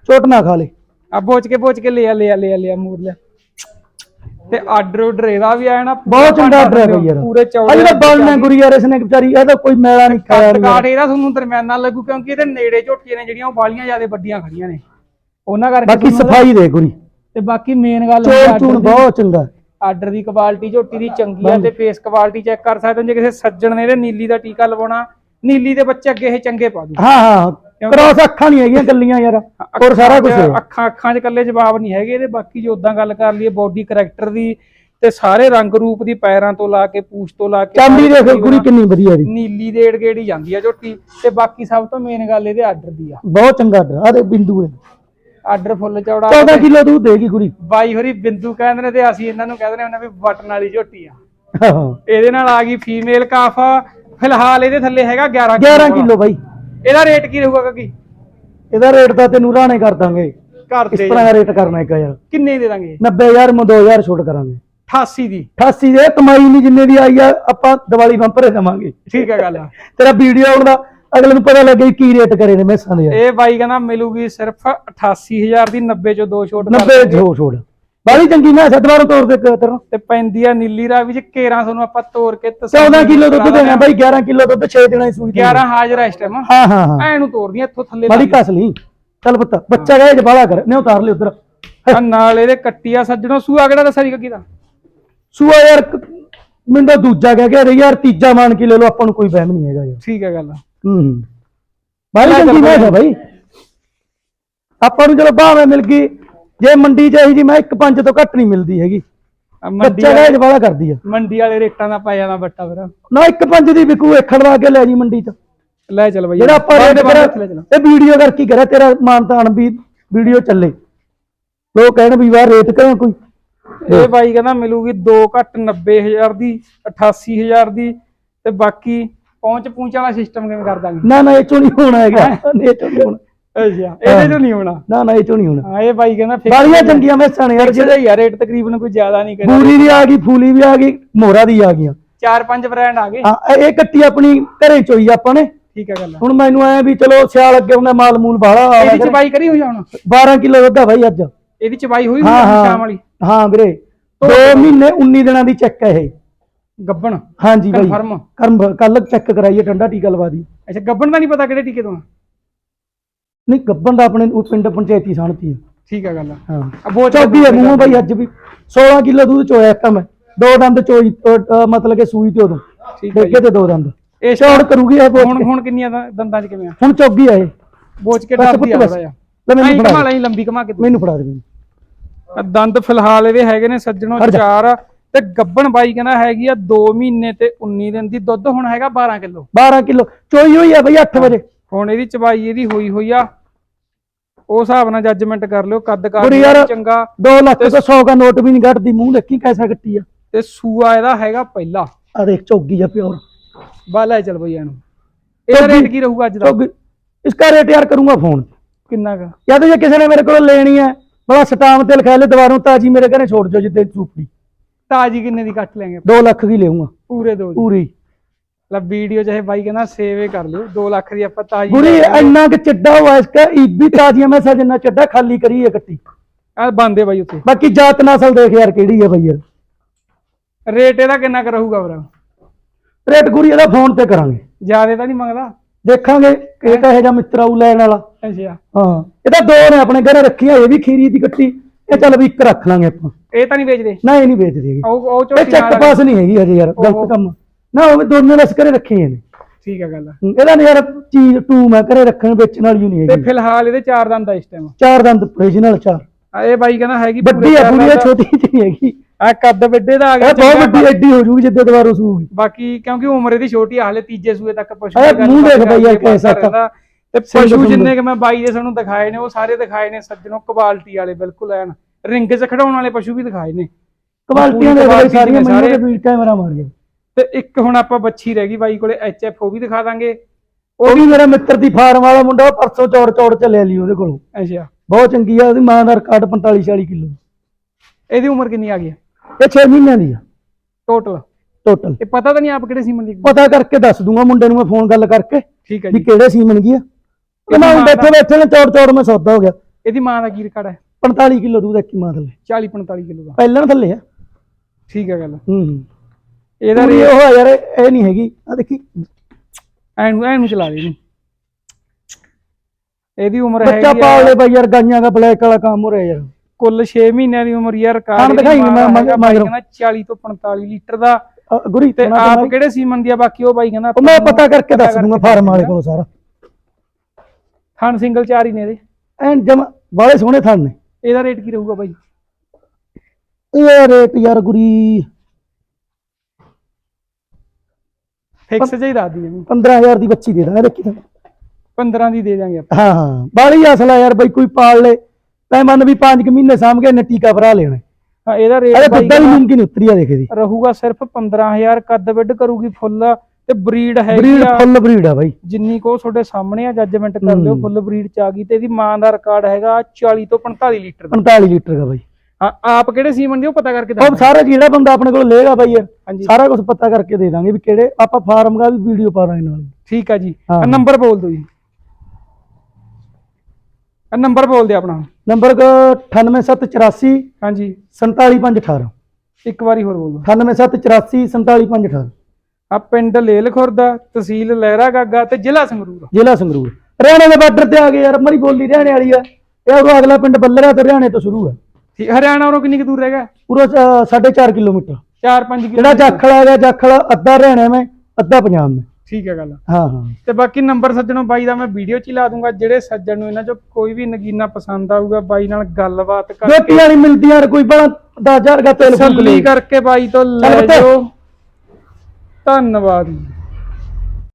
ਚੋਟ ਨਾ ਖਾ ਲੇ। ਆ ਬੋਚ ਕੇ ਬੋਚ ਕੇ ਲਿਆ ਲਿਆ ਲਿਆ ਲਿਆ ਮੂਰ ਲਿਆ। ਤੇ ਆਰਡਰ ਉਡਰ ਇਹਦਾ ਵੀ ਆਇਆ ਨਾ ਬਹੁਤ ਚੰਗਾ ਆਰਡਰ ਹੈ ਯਾਰ। ਪੂਰੇ ਆ ਚੌੜੇ ਜਿਹੜਾ ਬਲਨਾ ਗੁਰੀ ਯਾਰ ਇਸਨੇ ਵਿਚਾਰੀ ਇਹਦਾ ਕੋਈ ਮੈਲਾ ਨਹੀਂ ਖਾਇਆ ਕੱਟ ਕਾਟ ਇਹਦਾ ਤੁਹਾਨੂੰ ਦਰਮਿਆਨਾ ਲੱਗੂ ਕਿਉਂਕਿ ਇਹਦੇ ਨੇੜੇ ਝੋਟੀਆਂ ਨੇ ਜਿਹੜੀਆਂ ਉਹ ਬਾਲੀਆਂ ਜ਼ਿਆਦਾ ਵੱਡੀਆਂ ਖੜੀਆਂ ਨੇ। ਉਹਨਾਂ ਕਰਕੇ ਬਾਕੀ ਸਫ਼ਾਈ ਦੇ ਗੁਰੀ ਤੇ ਬਾਕੀ ਮੇਨ ਗੱਲ ਚੋਣ ਚੂਣ ਬਹੁਤ ਚੰਗਾ। ਆਰਡਰ ਦੀ ਕੁਆਲਿਟੀ ਝੋਟੀ ਦੀ ਚੰਗੀ ਆ ਤੇ ਫੇਸ ਕੁਆਲਿਟੀ ਚੈੱਕ ਕਰ ਸਕਦੇ ਹੋ। ਜੇ ਕਿਸੇ ਸੱਜਣ ਨੇ ਇਹਦੇ ਨੀਲੀ ਦਾ ਟੀਕਾ ਲਵਾਉਣਾ ਨੀਲੀ ਦੇ ਬੱਚੇ ਅੱਗੇ ਇਹ ਚੰਗੇ ਪਾ ਦੂ। ਹਾਂ ਹਾਂ। ਕ੍ਰਾਸ ਅੱਖਾਂ ਨਹੀਂ ਹੈਗੀਆਂ ਗੱਲੀਆਂ ਯਾਰ ਹੋਰ ਸਾਰਾ ਕੁਝ ਅੱਖਾਂ ਅੱਖਾਂ 'ਚ ਕੱਲੇ ਜਵਾਬ ਨਹੀਂ ਹੈਗੇ ਇਹਦੇ ਬਾਕੀ ਜੇ ਉਦਾਂ ਗੱਲ ਕਰ ਲਈਏ ਬੋਡੀ ਕਰੈਕਟਰ ਦੀ ਤੇ ਸਾਰੇ ਰੰਗ ਰੂਪ ਦੀ ਪੈਰਾਂ ਤੋਂ ਲਾ ਕੇ ਪੂਛ ਤੋਂ ਲਾ ਕੇ ਚਾਂਦੀ ਦੇਖ ਗੁਰੀ ਕਿੰਨੀ ਵਧੀਆ ਦੀ ਨੀਲੀ ਦੇ ਏੜਗੇੜੀ ਜਾਂਦੀ ਆ ਝੋਟੀ ਤੇ ਬਾਕੀ ਸਭ ਤੋਂ ਮੇਨ ਗੱਲ ਇਹਦੇ ਆਰਡਰ ਦੀ ਆ। ਬਹੁਤ ਚੰਗਾ ਆਰਡਰ ਆ ਦੇ ਬਿੰਦੂ ਹੈ ਆਰਡਰ ਫੁੱਲ ਚੌੜਾ 14 ਕਿਲੋ ਦੁੱਧ ਦੇਗੀ ਗੁਰੀ ਬਾਈ ਹੋਰੀ ਬਿੰਦੂ ਕਹਿੰਦੇ ਨੇ ਤੇ ਅਸੀਂ ਇਹਨਾਂ ਨੂੰ ਕਹਿੰਦੇ ਨੇ ਉਹਨਾਂ ਵੀ ਬਟਨ ਵਾਲੀ ਝੋਟੀ ਆ। ਇਹਦੇ ਨਾਲ ਆ ਗਈ ਫੀਮੇਲ ਕਾਫ ਫਿਲਹਾਲ ਇਹਦੇ ਥੱਲੇ ਹੈਗਾ 11 11 ਕਿਲੋ ਬਾਈ। ਇਹਦਾ ਰੇਟ ਕੀ ਰਹੂਗਾ ਕੀ ਇਹਦਾ ਰੇਟ ਤਾਂ ਤੈਨੂੰ ਰਾਣੇ ਕਰ ਦਾਂਗੇ। ਘਰ ਇਸ ਦੇ ਤਰ੍ਹਾਂ ਦਾ ਰੇਟ ਕਰਨਾ ਇੱਕ ਯਾਰ ਕਿੰਨੇ ਦੇ ਦਾਂਗੇ? 90000 ਮੈਂ 2000 ਛੋਟ ਕਰਾਂਗੇ। 88 ਦੀ। 88 ਦੇ ਕਮਾਈ ਨਹੀਂ ਜਿੰਨੇ ਦੀ ਆਈ ਆ ਆਪਾਂ ਦੀਵਾਲੀ ਬੰਪਰ ਦੇਵਾਂਗੇ। ਠੀਕ ਹੈ ਗੱਲ ਤੇਰਾ ਵੀਡੀਓ ਆਉਣ ਦਾ ਅਗਲੇ ਨੂੰ ਪਤਾ ਲੱਗੇ ਕੀ ਰੇਟ ਕਰੇ ਨੇ ਮੈਸਾਂ ਦੇ ਯਾਰ। ਇਹ ਬਾਈ ਕਹਿੰਦਾ ਮਿਲੂਗੀ ਸਿਰਫ 88000 ਦੀ 90 ਚੋਂ ਦੋ ਛੋਟ ਕਰ 90 ਦਾਂਗੇ। ਛੋੜ ਛੋੜ ਬਾਲੀ ਚੰਗੀ ਮੈਂ ਸਦਵਾਰੋਂ ਤੋੜ ਦੇ ਤੇਰਾ ਤੇ ਪੈਂਦੀ ਆ ਨੀਲੀ ਰਾਵੀ ਚ ਕੇਰਾਂ ਤੁਹਾਨੂੰ ਆਪਾਂ ਤੋੜ ਕੇ 14 ਕਿਲੋ ਦੁੱਧ ਦੇਣਾ ਬਾਈ 11 ਕਿਲੋ ਦੁੱਧ 6 ਦਿਨਾਂ ਦੀ ਸੂਈ ਦੀ 11 ਹਾਜ਼ਰ ਇਸ ਟਾਈਮ ਹਾਂ ਹਾਂ ਹਾਂ। ਐ ਨੂੰ ਤੋੜਦੀਆਂ ਇੱਥੋਂ ਥੱਲੇ ਬਾਲੀ ਕਸ ਲਈ। ਚੱਲ ਪੁੱਤ ਬੱਚਾ ਗਏ ਜਬਾਲਾ ਕਰ ਨੇ ਉਤਾਰ ਲਿਓ ਉਧਰ। ਨਾਲ ਇਹਦੇ ਕੱਟੀ ਆ ਸੱਜਣੋ ਸੂਆ ਕਿਹੜਾ ਦੱਸਿਆ ਸੀ ਕੱਕੀ ਦਾ? ਸੂਆ ਯਾਰ ਕ- ਤਾਂ ਦੂਜਾ ਕਹਿ ਗਿਆ ਯਾਰ ਤੀਜਾ ਮਾਨ ਕੀ ਲੈ ਲਓ ਆਪਾਂ ਨੂੰ ਕੋਈ ਵਹਿਮ ਨਹੀਂ ਹੈਗਾ ਯਾਰ। ਠੀਕ ਹੈ ਗੱਲ। ਹੂੰ ਬਾਲੀ ਲੈ ਚੱਲ ਚੰਗੀ ਮੈਂ ਬਾਈ। ਬਾਈ। ਆਪਾਂ ਨੂੰ ਚਲੋ ਭਾਵੇਂ ਮਿਲ ਗਈ। ਜੇ ਮੰਡੀ ਚ ਇਹੀ ਜੀ ਮੈਂ 1.5 ਤੋਂ ਘੱਟ ਨਹੀਂ ਮਿਲਦੀ ਹੈਗੀ। ਬੱਚਾ ਵਾਲੇ- ਗਏ ਜਬਾਲਾ ਕਰਦੀ ਆ। ਮੰਡੀ ਵਾਲੇ ਰੇਟਾਂ ਦਾ ਪੈ ਜਾਣਾ ਬੱਟਾ ਫਿਰ। ਨਾ 1.5 ਦੀ ਵਿਕੂ ਏਖੜ ਵਾ ਕੇ ਲੈ ਜੀ ਮੰਡੀ ਚ। ਲੈ ਚੱਲ ਬਾਈ। ਜਿਹੜਾ ਆਪਾਂ ਰੇਟ ਕਰਾ ਲੈ। ਇਹ ਵੀਡੀਓ ਕਰਕੇ ਕਰਿਆ ਤੇਰਾ ਮਾਨ ਤਾਨ ਵੀ ਵੀਡੀਓ ਚੱਲੇ। ਲੋਕ ਕਹਿਣ ਵੀ ਵਾਹ ਰੇਟ ਕਰਾਂ ਕੋਈ। ਇਹ ਬਾਈ ਕਹਿੰਦਾ ਮਿਲੂਗੀ 2 ਘੱਟ 90000 ਦੀ 88000 ਦੀ ਤੇ ਬਾਕੀ ਪਹੁੰਚ ਪੂੰਚ ਵਾਲਾ ਸਿਸਟਮ ਕਿਵੇਂ ਕਰ ਦਾਂਗੇ? ਨਾ ਨਾ ਇਹ ਚੋਂ ਨਹੀਂ ਹੋਣਾ ਹੈਗਾ। ਇਹ ਚੋਂ ਨਹੀਂ ਹੋਣਾ। ਅੱਛਾ ਇਹਦੇ ਚੋਂ ਨਹੀਂ ਹੋਣਾ? ਨਾ ਨਾ ਇਹ ਚੋਂ ਨਹੀਂ ਹੋਣਾ। ਹਾਂ ਇਹ ਬਾਈ ਕਹਿੰਦਾ ਬਾਲੀਆਂ ਚੰਗੀਆਂ ਮੈਸਾਂ ਨੇ ਯਾਰ ਜਿਹੜਾ ਆ ਰੇਟ ਤਕਰੀਬਨ ਕੋਈ ਜ਼ਿਆਦਾ ਨਹੀਂ ਕਰਿਆ। ਪੂਰੀ ਦੀ ਆ ਗਈ ਫੂਲੀ ਵੀ ਆ ਗਈ ਮੋਹਰਾ ਦੀ ਆ ਗਈਆਂ। ਚਾਰ ਪੰਜ ਬ੍ਰਾਂਡ ਆ ਗਏ। ਹਾਂ ਇਹ- ਇਹ ਕੱਟੀ ਆਪਣੀ ਘਰੇ ਚੋਈ ਆਪਾਂ ਨੇ। ਠੀਕ ਹੈ ਗੱਲ ਹੁਣ ਮੈਨੂੰ ਐ ਵੀ ਚਲੋ ਸਿਆਲ ਅੱਗੇ ਹੁੰਦਾ ਮਾਲ ਮੂਲ ਬਾਹਲਾ ਇਹਦੀ ਚਬਾਈ ਕਰੀ ਹੋਈ ਆ ਹੁਣ? 12 ਕਿਲੋ ਦੁੱਧ ਆ ਬਾਈ ਅੱਜ। ਇਹਦੀ ਚਬਾਈ ਹੋਈ ਹੋਈ ਹਾਂ ਆ ਹਾਂ। ਸ਼ਾਮ ਵਾਲੀ? ਹਾਂ ਵੀਰੇ 2 ਮਹੀਨੇ 19 ਦਿਨਾਂ ਦੀ ਚੈੱਕ ਹੈ ਇਹ। ਗੱਬਣ? ਹਾਂਜੀ ਬਾਈ। ਕਨਫਰਮ ਕਰਮ ਕੱਲ ਚੈੱਕ ਕਰਾਈਏ ਠੰਡਾ ਟੀਕਾ ਲਵਾ ਦੀ। ਅੱਛਾ ਗੱਬਣ ਦਾ ਨਹੀਂ ਪਤਾ ਕਿਹੜੇ ਟੀਕੇ ਤੋਂ ਆ? ਨਹੀਂ ਗੱਬਨ ਦਾ ਆਪਣੇ ਉਹ ਪਿੰਡ ਪੰਚਾਇਤੀ ਸਾਣਤੀ ਹੈ ਠੀਕ ਹੈ ਗੱਲ ਹਾਂ। ਬੋਚ ਚੌਗੀ ਹੈ ਮੂੰਹ ਬਾਈ ਅੱਜ ਵੀ। 16 ਕਿਲੋ ਦੁੱਧ ਚੋਇਆ ਇੱਕ ਮੈਂ। ਦੋ ਦੰਦ ਚੋਈ ਅਹ, ਮਤਲਬ ਕਿ ਸੂਈ ਤੇ ਉਦੋਂ। ਠੀਕ ਹੈ ਦੇਖੇ ਤੇ ਦੋ ਦੰਦ। ਇਹ ਛੋੜ ਕਰੂਗੀ ਇਹ ਬੋਚ ਹੁਣ ਕੇ। ਹੁਣ ਕਿੰਨੀਆਂ ਦੰ- ਦੰਦਾਂ ਚ ਕਿਵੇਂ ਆ? ਹੁਣ ਚੌਗੀ ਆ ਇਹ। ਬੋਚ ਕੇ ਬਸ ਡਰਦੀ ਆ ਪੁੱਤ ਬਸ। ਥੋੜਾ ਜਿਹਾ। ਲੈ ਮੈਨੂੰ ਫੜਾ ਕਮਾ ਦੇ। ਲਈ ਲੰਬੀ ਕਮਾ ਕੇ ਤੂੰ। ਮੈਨੂੰ ਫੜਾ ਦੇ। ਮੈਨੂੰ ਦੰਦ ਫਿਲਹਾਲ ਇਹਦੇ ਹੈਗੇ ਨੇ ਸੱਜਣੋ ਹਟ ਜਾ। ਚਾਰ। ਆ ਤੇ ਗੱਬਣ ਬਾਈ ਕਹਿੰਦਾ ਹੈਗੀ ਆ 2 ਮਹੀਨੇ ਤੇ 19 ਦਿਨ ਦੀ ਦੁੱਧ ਹੁਣ ਹੈਗਾ 12 ਕਿਲੋ। 12 ਕਿਲੋ। ਚੋਈ ਹੋਈ ਆ ਬਈ 8 ਵਜੇ। ਹੁਣ ਇਹਦੀ ਚਬਾਈ ਇਹਦੀ ਹੋਈ ਹੋਈ ਆ। ਉਸ ਹਿਸਾਬ ਨਾਲ ਜੱਜਮੈਂਟ ਕਰ ਲਿਓ ਕੱਦ ਗੁਰੀ ਯਾਰ- ਚੰਗਾ। 2 ਲੱਖ ਤੋਂ 100 ਦਾ ਨੋਟ ਵੀ ਨਹੀਂ ਘਟਦੀ ਮੂੰਹ ਦੇਖੀ ਕੈਸਾ ਕੱਟੀ ਆ। ਤੇ ਸੂਆ ਇਹਦਾ ਹੈਗਾ ਪਹਿਲਾ। ਆ ਦੇਖ ਚੌਗੀ ਆ ਪਿਓਰ। ਬਾਲਾ ਚੱਲ ਬਈ ਇਹਨੂੰ। ਇਹਦਾ ਚੌਗੀ- ਰੇਟ ਕੀ ਰਹੂਗਾ ਅੱਜ ਦਾ? ਚੌਗੀ ਇਸਕਾ ਰੇਟ ਯਾਰ ਕਰੂੰਗਾ ਫੋਨ ਕਿੰਨਾ ਕੁ? ਜਾਂ ਤਾਂ ਜੇ ਕਿਸੇ ਨੇ ਮੇਰੇ ਕੋਲ ਲੈਣੀ ਹੈ ਬੜਾ ਸਟਾਮ ਤੇ ਲਿਖਾ ਲੈ ਦੁਬਾਰੋਂ ਤਾਜੀ ਮੇਰੇ ਘਰੇ ਛੋੜ ਜੋ ਜਿੱਦੇ ਚੂਪੜੀ ਤਾਜੀ ਕਿੰਨੇ ਦੀ ਕੱਟ ਲੈਂਗੇ? 2 ਲੱਖ ਦੀ ਲਊਂਗਾ ਪੂਰੇ ਦੋ ਦੀ। ਪੂਰੀ। ਲਾ ਵੀਡੀਓ ਚਾਹੇ ਬਾਈ ਕਹਿੰਦਾ ਸੇਵੇ ਕਰ ਲਿਓ 2 ਲੱਖ ਦੀ ਆਪਾਂ ਤਾਜੀ ਗੁਰੀ ਇੰਨਾ ਕਿ ਚੱਡਾ ਹੋਇਆ ਇਸਕਾ ਇਹ ਵੀ ਤਾਜ਼ੀਆਂ ਮੈਂ ਜਿੰਨਾ ਚੱਡਾ ਖਾਲੀ ਕਰੀ ਹੈ ਕੱਟੀ। ਆ ਬੰਦੇ ਬਾਈ ਉੱਤੇ ਬਾਕੀ ਜਾਤ ਨਸਲ ਦੇਖ ਯਾਰ ਕਿਹੜੀ ਹੈ ਬਈ ਯਾਰ। ਰੇਟ ਇਹਦਾ ਕਿੰਨਾ ਕੁ ਰਹੂਗਾ ਭਰਾ? ਰੇਟ ਗੁਰੀ ਇਹਦਾ ਫੋਨ ਤੇ ਕਰਾਂਗੇ। ਜਿਆਦੇ ਤਾਂ ਨਹੀਂ ਮੰਗਦਾ? ਦੇਖਾਂਗੇ ਕਿ ਕਹੇ ਜਾ ਮਿੱਤਰਾਊ ਲੈਣ ਵਾਲਾ। ਅੱਛਾ। ਹਾਂ ਇਹ ਤਾਂ ਦੋ ਨੇ ਆਪਣੇ ਘਰੇ ਰੱਖੀਆਂ ਇਹ ਵੀ ਖੀਰੀ ਦੀ ਕੱਟੀ ਇਹ ਚੱਲ ਵੀ ਇੱਕ ਰੱਖ ਲਾਂਗੇ ਆਪਾਂ। ਇਹ ਤਾਂ ਨਹੀਂ ਵੇਚਦੇ? ਨਾ ਇਹ ਨਹੀਂ ਵੇਚਦੇ ਉਹ ਉਹ ਇਹ ਝੋਟੀ ਚੱਕ ਪਾਸ ਨਹੀਂ ਹੈਗੀ ਹਜੇ ਯਾਰ। ਗਲਤ ਕੰਮ। ਨਾ ਉਹ ਦੋਨੇ ਲਸਕਰੇ ਰੱਖੇ ਨੇ ਠੀਕ ਹੈ ਗੱਲ ਇਹਦਾ ਨਹੀਂ ਯਾਰ ਚੀਜ਼ ਟੂ ਮੈਂ ਘਰੇ ਰੱਖਣ ਵੇਚਣ ਵਾਲੀ ਨਹੀਂ ਤੇ ਹੈਗੀ। ਫਿਲਹਾਲ ਇਹਦੇ ਚਾਰ ਦੰਦ ਆ ਇਸ ਟਾਈਮ ਚਾਰ ਦੰਦ ਓਰੀਜਨਲ ਚਾਰ। ਇਹ ਬਾਈ ਕਹਿੰਦਾ ਹੈਗੀ ਪੂਰੇ ਵੱਡੀ ਆ ਚਾਰ ਪੂਰੀ ਆ, ਦੰਦ। ਛੋਟੀ ਜਿਹੀ ਨਹੀਂ ਹੈਗੀ। ਆ ਕੱਦ ਵੱਡੇ ਦਾ ਆ ਗਿਆ ਇਹ ਬਹੁਤ ਚੰਗਾ ਵੱਡੀ ਐਡੀ ਹੋ ਜੂਗੀ ਜਿੱਦੇ ਦੁਬਾਰਾ ਸੂਗੀ। ਬਾਕੀ ਕਿਉਂਕਿ ਉਮਰ ਇਹਦੀ ਛੋਟੀ ਆ ਹਲੇ ਤੀਜੇ ਸੂਏ ਤੱਕ ਪਸ਼ੂ ਦੀ ਗੱਲ ਮੂੰਹ ਦੇਖ ਬਈ ਕਰਦੇ ਕੈਸਾ ਰਹਿੰਦਾ। ਤੇ ਪਸ਼ੂ। ਜਿੰਨੇ ਕਿ ਮੈਂ ਬਾਈ ਦੇ ਸਾਨੂੰ ਦਿਖਾਏ ਨੇ ਉਹ ਸਾਰੇ ਦਿਖਾਏ ਨੇ ਸੱਜਣੋਂ ਕੁਆਲਿਟੀ ਵਾਲੇ ਬਿਲਕੁਲ ਐਨ। ਰਿੰਗ 'ਚ ਖੜਾਉਣ ਵਾਲੇ ਪਸ਼ੂ ਵੀ ਦਿਖਾਏ ਨੇ। ਕੁਆਲਟੀਆਂ ਦੇ ਬਈ ਸਾਰੀਆਂ ਮੈਨੂੰ। ਤੇ ਵੀਡ ਕੈਮਰਾ ਮਾਰ ਗਿਆ ਤੇ ਇੱਕ ਹੁਣ ਆਪਾਂ ਬੱਚੀ ਰਹਿ ਗਈ ਬਾਈ ਕੋਲੇ ਐਚ ਐਫ ਉਹ ਵੀ ਦਿਖਾ ਦਾਂਗੇ। ਉਹ ਵੀ ਮੇਰਾ ਮਿੱਤਰ ਦੀ ਫਾਰਮ ਵਾਲਾ ਮੁੰਡਾ ਉਹ ਪਰਸੋਂ ਚੌੜ ਚੌੜ ਚੱਲਿਆ ਲਈ ਉਹਦੇ ਕੋਲੋਂ। ਅੱਛਾ। ਬਹੁਤ ਚੰਗੀ ਆ ਉਹਦੀ ਮਾਂ ਦਾ ਰਿਕਾਰਡ 45 46 ਕਿਲੋ। ਇਹਦੀ ਉਮਰ ਕਿੰਨੀ ਆ ਗਈ ਇਹ 6 ਮਹੀਨਿਆਂ ਦੀ ਆ। ਟੋਟਲ ਟੋਟਲ ਇਹ ਪਤਾ ਤਾਂ ਨਹੀਂ ਆਪ ਕਿਹੜੇ ਸੀਮਨ ਦੀ? ਪਤਾ ਕਰਕੇ ਦੱਸ ਦੂੰਗਾ ਮੁੰਡੇ ਨੂੰ ਮੈਂ ਫੋਨ ਗੱਲ ਕਰਕੇ ਠੀਕ ਹੈ ਵੀ ਜੀ। ਕਿਹੜੇ ਸੀਮਨ ਕੀ ਆ। ਤੇ ਮੈਂ ਹੁਣ ਬੈਠੇ ਬੈਠੇ ਨੇ ਚੌੜ ਚੌੜ ਮੈਂ ਸੌਦਾ ਹੋ ਗਿਆ। ਇਹਦੀ ਮਾਂ ਦਾ ਕੀ ਰਿਕਾਰਡ ਹੈ 45 ਕਿਲੋ ਦੁੱਧ ਇੱਕ ਹੀ ਮਾਂ ਥੱਲੇ। 40 45 ਕਿਲੋ ਦਾ। ਪਹਿਲਾਂ ਥੱਲੇ ਆ। ਠੀਕ ਹੈ ਗੱਲ। ਹੂੰ ਹੂੰ। ਇਹਦਾ ਰੇਟ ਉਹ ਯਾਰ ਇਹ ਨਹੀਂ ਹੈਗੀ। ਆ ਦੇਖੀ। ਐਨ ਐਨ ਨੂੰ ਚਲਾ ਦੇ ਇਹਨੂੰ। ਇਹਦੀ ਉਮਰ ਬੱਚਾ ਹੈਗੀ ਪਾਲ ਆ ਲੈ ਬਈ ਯਾਰ ਗਾਈਆਂ ਦਾ ਬਲੈਕ ਵਾਲਾ ਕੰਮ ਹੋ ਰਿਹਾ ਯਾਰ। ਕੁੱਲ 6 ਮਹੀਨਿਆਂ ਦੀ ਉਮਰ ਯਾਰ ਖਾਣ ਦਿਖਾਈ ਮੈਂ- ਮੈਂ- ਮੈਂ- 40 ਤੋਂ 45 ਲੀਟਰ ਦਾ। ਅ, ਗੁਰੀ ਤੇ ਸੁਣਾ ਆਪ ਕਿਹੜੇ ਸੀਮਨ ਦੀ ਆ ਬਾਕੀ ਉਹ ਬਾਈ ਕਹਿੰਦਾ ਉਹ ਮੈਂ ਪਤਾ ਕਰਕੇ ਦੱਸ ਦੂੰਗਾ ਫਾਰਮ ਵਾਲੇ ਕੋਲ ਸਾਰਾ। ਥਣ ਸਿੰਗਲ ਚਾਰ ਹੀ ਨੇ ਇਹਦੇ। ਐਨ ਜਮ ਬਾਲੇ ਸੋਹਣੇ ਥਣ ਨੇ। ਇਹਦਾ ਰੇਟ ਕੀ ਰਹੂਗਾ ਬਾਈ? ਇਹ ਰੇਟ ਯਾਰ ਗੁਰੀ ਫਿਕਸ ਜਿਹਾ ਦੱਸ ਦੀ ਇਹਨੂੰ 15000 ਦੀ ਬੱਚੀ ਦੇ ਦਾਂਗੇ ਦੇਖੀ ਤਾਂ। 15 ਦੀ ਦੇ ਦਾਂਗੇ ਆਪਾਂ। ਹਾਂ ਹਾਂ। ਬਾਲੀ ਅਸਲਾ ਯਾਰ ਬਈ ਕੋਈ ਪਾਲ ਲੈ। ਤੈ ਮੰਨ ਵੀ 5 ਮਹੀਨੇ ਸਾਂਭ ਕੇ ਨੇ ਟੀਕਾ ਭਰਾ ਲੈਣਾ। ਹਾਂ ਇਹਦਾ ਅਰੇ ਰੇਟ ਬਾਈ ਦੁੱਧਾ ਵੀ ਮੁਮਕਿਨ ਉਤਰੀ ਆ ਦੇਖੇ ਦੀ। ਰਹੂਗਾ ਸਿਰਫ 15000 ਕੱਦ ਵਿੱਡ ਕਰੂਗੀ ਫੁੱਲ। ਤੇ ਬਰੀਡ ਹੈਗੀ ਬਰੀਡ ਫੁੱਲ ਬਰੀਡ ਆ ਬਾਈ। ਜਿੰਨੀ ਕੋ ਤੁਹਾਡੇ ਸਾਹਮਣੇ ਆ ਜੱਜਮੈਂਟ ਕਰ ਲਿਓ ਹੂੰ। ਫੁੱਲ ਬਰੀਡ ਚ ਆ ਗਈ ਤੇ ਇਹਦੀ ਮਾਂ ਦਾ ਰਿਕਾਰਡ ਹੈਗਾ 40 ਤੋਂ 45 ਲੀਟਰ ਦਾ। 45 ਲੀਟਰ ਦਾ ਬਾਈ। ਹਾਂ ਆਪ ਕਿਹੜੇ ਸੀਮਨ ਦੀ ਉਹ ਪਤਾ ਕਰਕੇ ਉਹ ਦੱਸ ਸਾਰਾ ਜਿਹੜਾ ਬੰਦਾ ਆਪਣੇ ਕੋਲ ਲਏਗਾ ਬਾਈ ਯਾਰ ਸਾਰਾ ਕੁਝ ਪਤਾ ਕਰਕੇ ਦੇ ਦਾਂਗੇ ਵੀ ਕਿਹੜੇ ਆਪਾਂ ਫਾਰਮ ਦਾ ਵੀ ਵੀਡੀਓ ਪਾ ਦਾਂਗੇ ਨਾਲ। ਠੀਕ ਆ ਜੀ। ਨੰਬਰ ਬੋਲ ਦਿਓ ਜੀ। ਨੰਬਰ ਬੋਲ ਦਿਓ ਆਪਣਾ। ਨੰਬਰ 98784 ਹਾਂਜੀ। 47518 ਇੱਕ ਵਾਰੀ ਹੋਰ ਬੋਲ ਦਿਓ। 98784 47518 ਆ ਪਿੰਡ ਲੇਲ ਖੁਰਦਾ ਤਹਿਸੀਲ ਲਹਿਰਾ ਗਾਗਾ ਤੇ ਜ਼ਿਲ੍ਹਾ ਸੰਗਰੂਰ। ਜ਼ਿਲ੍ਹਾ ਸੰਗਰੂਰ। ਹਰਿਆਣੇ ਦੇ ਬਾਰਡਰ ਤੇ ਆ ਗਏ ਯਾਰ ਮਰੀ ਬੋਲੀ ਹਰਿਆਣੇ ਵਾਲੀ ਆ। ਇਹ ਉਹ ਅਗਲਾ ਪਿੰਡ ਬੱਲਰਾ ਤੇ ਹਰਿਆਣੇ ਤੋਂ ਸ਼ੁਰੂ ਆ। ਠੀਕ ਹਰਿਆਣਾ ਉਰੋਂ ਕਿੰਨੀ ਕੁ ਦੂਰ ਹੈਗਾ? ਪੂਰਾ 4.5 ਕਿਲੋਮੀਟਰ। 4-5 ਕਿਲੋ ਜਿਹੜਾ ਜਾਖਲ ਗਿਆ ਜਾਖਲ ਅੱਧਾ ਹਰਿਆਣੇ ਮੈਂ ਅੱਧਾ ਪੰਜਾਬ ਮੈਂ। ਠੀਕ ਹੈ ਗੱਲ। ਹਾਂ ਹਾਂ। ਤੇ ਬਾਕੀ ਨੰਬਰ ਸੱਜਣੋ ਬਾਈ ਦਾ ਮੈਂ ਵੀਡੀਓ ਚ ਹੀ ਲਾ ਦੂੰਗਾ ਜਿਹੜੇ ਸੱਜਣ ਨੂੰ ਇਹਨਾਂ ਚੋਂ ਕੋਈ ਵੀ ਨਗੀਨਾ ਪਸੰਦ ਆਊਗਾ ਬਾਈ ਨਾਲ ਗੱਲਬਾਤ ਕਰਕੇ। ਰੋਟੀ ਵਾਲੀ ਮਿਲਦੀ ਯਾਰ ਕੋਈ ਬੜਾ 10000 ਦਾ ਤੇਲ ਫੂਕ ਕਰਕੇ ਬਾਈ ਤੋਂ ਲੈ। ਜਾਓ। ਧੰਨਵਾਦ